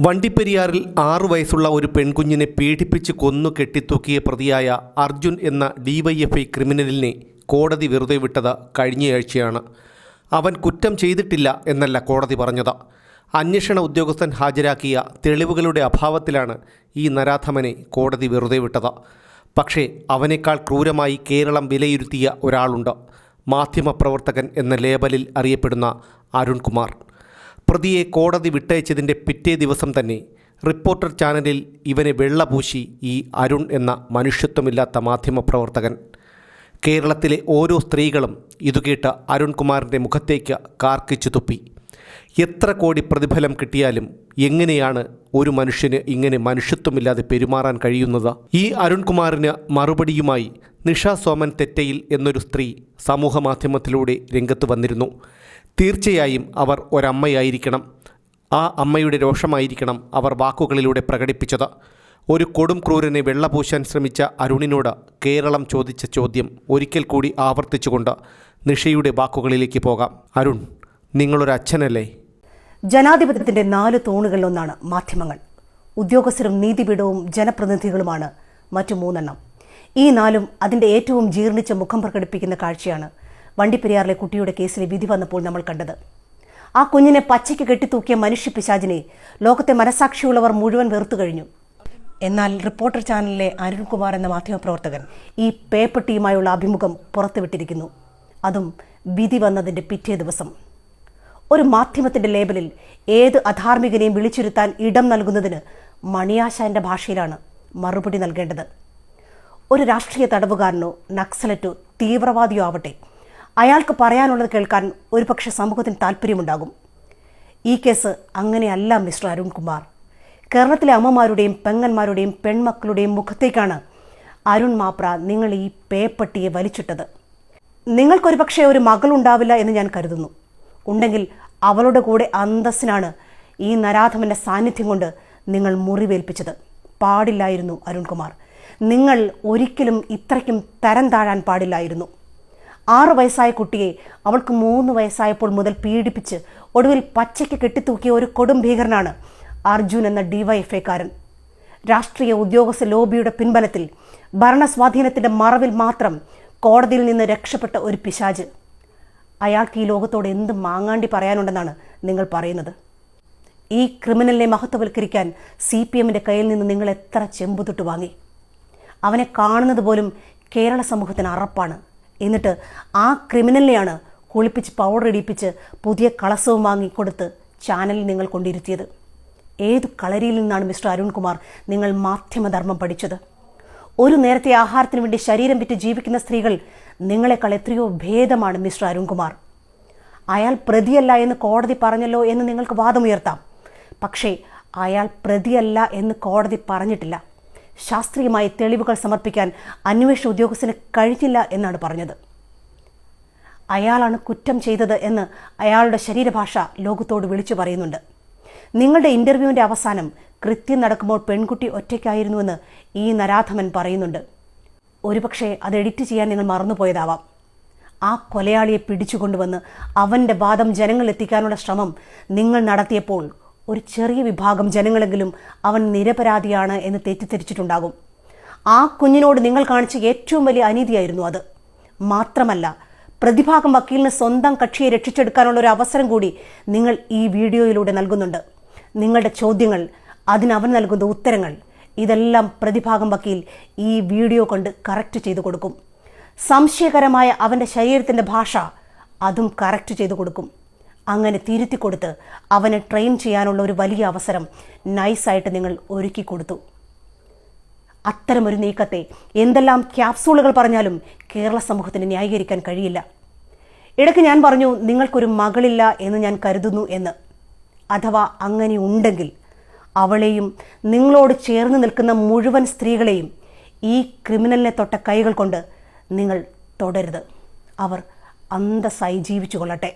വണ്ടിപ്പെരിയാറിൽ ആറു വയസ്സുള്ള ഒരു പെൺകുഞ്ഞിനെ പീഡിപ്പിച്ച് കൊന്നു കെട്ടിത്തൂക്കിയ പ്രതിയായ അർജുൻ എന്ന ഡിവൈഎഫ്ഐ ക്രിമിനലിനെ കോടതി വെറുതെ വിട്ടത് കഴിഞ്ഞയാഴ്ചയാണ്. അവൻ കുറ്റം ചെയ്തിട്ടില്ല എന്നല്ല കോടതി പറഞ്ഞത്. അന്വേഷണ ഉദ്യോഗസ്ഥൻ ഹാജരാക്കിയ തെളിവുകളുടെ അഭാവത്തിലാണ് ഈ നരാധമനെ കോടതി വെറുതെ വിട്ടത്. പക്ഷേ അവനേക്കാൾ ക്രൂരമായി കേരളം വിലയിരുത്തിയ ഒരാളുണ്ട്. മാധ്യമപ്രവർത്തകൻ എന്ന ലേബലിൽ അറിയപ്പെടുന്ന അരുൺകുമാർ. പ്രതിയെ കോടതി വിട്ടയച്ചതിന്റെ പിറ്റേ ദിവസം തന്നെ റിപ്പോർട്ടർ ചാനലിൽ ഇവനെ വെള്ളപൂശി ഈ അരുൺ എന്ന മനുഷ്യത്വമില്ലാത്ത മാധ്യമപ്രവർത്തകൻ. കേരളത്തിലെ ഓരോ സ്ത്രീകളും ഇതു കേട്ട് അരുൺകുമാറിന്റെ മുഖത്തേക്ക് കാർക്കിച്ചു തുപ്പി. എത്ര കോടി പ്രതിഫലം കിട്ടിയാലും എങ്ങനെയാണ് ഒരു മനുഷ്യന് ഇങ്ങനെ മനുഷ്യത്വമില്ലാതെ പെരുമാറാൻ കഴിയുന്നത്? ഈ അരുൺകുമാറിന് മറുപടിയുമായി നിഷ സോമൻ തെറ്റയിൽ എന്നൊരു സ്ത്രീ സമൂഹമാധ്യമത്തിലൂടെ രംഗത്ത് വന്നിരുന്നു. തീർച്ചയായും അവർ ഒരമ്മയായിരിക്കണം. ആ അമ്മയുടെ രോഷമായിരിക്കണം അവർ വാക്കുകളിലൂടെ പ്രകടിപ്പിച്ചത്. ഒരു കൊടും ക്രൂരനെ വെള്ളപൂശാൻ ശ്രമിച്ച അരുണിനോട് കേരളം ചോദിച്ച ചോദ്യം ഒരിക്കൽ കൂടി ആവർത്തിച്ചുകൊണ്ട് നിഷയുടെ വാക്കുകളിലേക്ക് പോകാം. അരുൺ നിങ്ങളൊരു അച്ഛനല്ലേ? ജനാധിപത്യത്തിന്റെ നാല് തൂണുകളിലൊന്നാണ് മാധ്യമങ്ങൾ. ഉദ്യോഗസ്ഥരും നീതിപീഠവും ജനപ്രതിനിധികളുമാണ് മറ്റു മൂന്നെണ്ണം. ഈ നാലും അതിന്റെ ഏറ്റവും ജീർണിച്ച മുഖം പ്രകടിപ്പിക്കുന്ന കാഴ്ചയാണ് വണ്ടിപ്പെരിയാറിലെ കുട്ടിയുടെ കേസിലെ വിധി വന്നപ്പോൾ നമ്മൾ കണ്ടത്. ആ കുഞ്ഞിനെ പച്ചയ്ക്ക് കെട്ടിത്തൂക്കിയ മനുഷ്യ പിശാചിനെ ലോകത്തെ മനസാക്ഷിയുള്ളവർ മുഴുവൻ വെറുത്തു കഴിഞ്ഞു. എന്നാൽ റിപ്പോർട്ടർ ചാനലിലെ അരുൺകുമാർ എന്ന മാധ്യമപ്രവർത്തകൻ ഈ പേപ്പട്ടിയുമായുള്ള അഭിമുഖം പുറത്തുവിട്ടിരിക്കുന്നു. അതും വിധി വന്നതിന്റെ പിറ്റേ ദിവസം. ഒരു മാധ്യമത്തിന്റെ ലേബലിൽ ഏത് അധാർമികനെയും വിളിച്ചിരുത്താൻ ഇടം നൽകുന്നതിന് മണിയാശാന്റെ ഭാഷയിലാണ് മറുപടി നൽകേണ്ടത്. ഒരു രാഷ്ട്രീയ തടവുകാരനോ നക്സലറ്റോ തീവ്രവാദിയോ ആവട്ടെ അയാൾക്ക് പറയാനുള്ളത് കേൾക്കാൻ ഒരുപക്ഷെ സമൂഹത്തിന് താല്പര്യമുണ്ടാകും ഈ കേസ് അങ്ങനെയല്ല മിസ്റ്റർ അരുൺകുമാർ. കേരളത്തിലെ അമ്മമാരുടെയും പെങ്ങന്മാരുടെയും പെൺമക്കളുടെയും മുഖത്തേക്കാണ് അരുൺ മാപ്ര നിങ്ങൾ ഈ പേപ്പട്ടിയെ വലിച്ചിട്ടത്. നിങ്ങൾക്കൊരു പക്ഷേ ഒരു മകളുണ്ടാവില്ല എന്ന് ഞാൻ കരുതുന്നു. ഉണ്ടെങ്കിൽ അവളുടെ കൂടെ അന്തസ്സിനാണ് ഈ നരാധമന്റെ സാന്നിധ്യം കൊണ്ട് നിങ്ങൾ മുറിവേൽപ്പിച്ചത്. പാടില്ലായിരുന്നു അരുൺകുമാർ. നിങ്ങൾ ഒരിക്കലും ഇത്രയ്ക്കും തരം താഴാൻ പാടില്ലായിരുന്നു. ആറു വയസ്സായ കുട്ടിയെ അവൾക്ക് മൂന്ന് വയസ്സായപ്പോൾ മുതൽ പീഡിപ്പിച്ച് ഒടുവിൽ പച്ചയ്ക്ക് കെട്ടിത്തൂക്കിയ ഒരു കൊടും ഭീകരനാണ് അർജുൻ എന്ന ഡിവൈഎഫ്ഐക്കാരൻ. രാഷ്ട്രീയ ഉദ്യോഗസ്ഥ ലോബിയുടെ പിൻബലത്തിൽ ഭരണസ്വാധീനത്തിന്റെ മറവിൽ മാത്രം കോടതിയിൽ നിന്ന് രക്ഷപ്പെട്ട ഒരു പിശാജ് അയാൾക്ക് ഈ ലോകത്തോട് എന്ത് മാങ്ങാണ്ടി പറയാനുണ്ടെന്നാണ് നിങ്ങൾ പറയുന്നത്? ഈ ക്രിമിനലിനെ മഹത്വവൽക്കരിക്കാൻ സി പി എമ്മിന്റെ കയ്യിൽ നിന്ന് നിങ്ങൾ എത്ര ചെമ്പുതൊട്ട് വാങ്ങി? അവനെ കാണുന്നത് പോലും കേരള സമൂഹത്തിന് അറപ്പാണ്. എന്നിട്ട് ആ ക്രിമിനലിനെയാണ് കുളിപ്പിച്ച് പൗഡർ ഇടിപ്പിച്ച് പുതിയ കളസവും വാങ്ങിക്കൊടുത്ത് ചാനലിൽ നിങ്ങൾ കൊണ്ടിരുത്തിയത്. ഏത് കളരിയിൽ നിന്നാണ് മിസ്റ്റർ അരുൺകുമാർ നിങ്ങൾ മാധ്യമധർമ്മം പഠിച്ചത്? ഒരു നേരത്തെ ആഹാരത്തിന് വേണ്ടി ശരീരം വിറ്റ് ജീവിക്കുന്ന സ്ത്രീകൾ നിങ്ങളെക്കാൾ എത്രയോ ഭേദമാണ് മിസ്റ്റർ അരുൺകുമാർ. അയാൾ പ്രതിയല്ല എന്ന് കോടതി പറഞ്ഞല്ലോ എന്ന് നിങ്ങൾക്ക് വാദമുയർത്താം. പക്ഷേ അയാൾ പ്രതിയല്ല എന്ന് കോടതി പറഞ്ഞിട്ടില്ല. ശാസ്ത്രീയമായി തെളിവുകൾ സമർപ്പിക്കാൻ അന്വേഷണ ഉദ്യോഗസ്ഥന് കഴിഞ്ഞില്ല എന്നാണ് പറഞ്ഞത്. അയാളാണ് കുറ്റം ചെയ്തത് എന്ന് അയാളുടെ ശരീരഭാഷ ലോകത്തോട് വിളിച്ചു പറയുന്നുണ്ട്. നിങ്ങളുടെ ഇന്റർവ്യൂവിന്റെ അവസാനം കൃത്യം നടക്കുമ്പോൾ പെൺകുട്ടി ഒറ്റയ്ക്കായിരുന്നുവെന്ന് ഈ നരാധമൻ പറയുന്നുണ്ട്. ഒരുപക്ഷെ അത് എഡിറ്റ് ചെയ്യാൻ നിങ്ങൾ മറന്നുപോയതാവാം. ആ കൊലയാളിയെ പിടിച്ചുകൊണ്ടുവന്ന് അവന്റെ വാദം ജനങ്ങളിലെത്തിക്കാനുള്ള ശ്രമം നിങ്ങൾ നടത്തിയപ്പോൾ ഒരു ചെറിയ വിഭാഗം ജനങ്ങളെങ്കിലും അവൻ നിരപരാധിയാണ് എന്ന് തെറ്റിദ്ധരിച്ചിട്ടുണ്ടാകും. ആ കുഞ്ഞിനോട് നിങ്ങൾ കാണിച്ച ഏറ്റവും വലിയ അനീതിയായിരുന്നു അത്. മാത്രമല്ല പ്രതിഭാഗം വക്കീലിന് സ്വന്തം കക്ഷിയെ രക്ഷിച്ചെടുക്കാനുള്ള ഒരു അവസരം കൂടി നിങ്ങൾ ഈ വീഡിയോയിലൂടെ നൽകുന്നുണ്ട്. നിങ്ങളുടെ ചോദ്യങ്ങൾ അതിന് അവൻ നൽകുന്ന ഉത്തരങ്ങൾ ഇതെല്ലാം പ്രതിഭാഗം വക്കീൽ ഈ വീഡിയോ കൊണ്ട് കറക്റ്റ് ചെയ്തു കൊടുക്കും. സംശയകരമായ അവന്റെ ശരീരത്തിന്റെ ഭാഷ അതും കറക്റ്റ് ചെയ്തു കൊടുക്കും. അങ്ങനെ തിരുത്തി കൊടുത്ത് അവനെ ട്രെയിൻ ചെയ്യാനുള്ള ഒരു വലിയ അവസരം നൈസായിട്ട് നിങ്ങൾ ഒരുക്കി കൊടുത്തു. അത്തരമൊരു നീക്കത്തെ എന്തെല്ലാം ക്യാപ്സൂളുകൾ പറഞ്ഞാലും കേരള സമൂഹത്തിന് ന്യായീകരിക്കാൻ കഴിയില്ല. ഇടയ്ക്ക് ഞാൻ പറഞ്ഞു നിങ്ങൾക്കൊരു മകളില്ല എന്ന് ഞാൻ കരുതുന്നു എന്ന്. അഥവാ അങ്ങനെ ഉണ്ടെങ്കിൽ അവളെയും നിങ്ങളോട് ചേർന്ന് നിൽക്കുന്ന മുഴുവൻ സ്ത്രീകളെയും ഈ ക്രിമിനലിനെ തൊട്ട കൈകൾ കൊണ്ട് നിങ്ങൾ തുടരുത്. അവർ അന്തസ്സായി ജീവിച്ചു കൊള്ളട്ടെ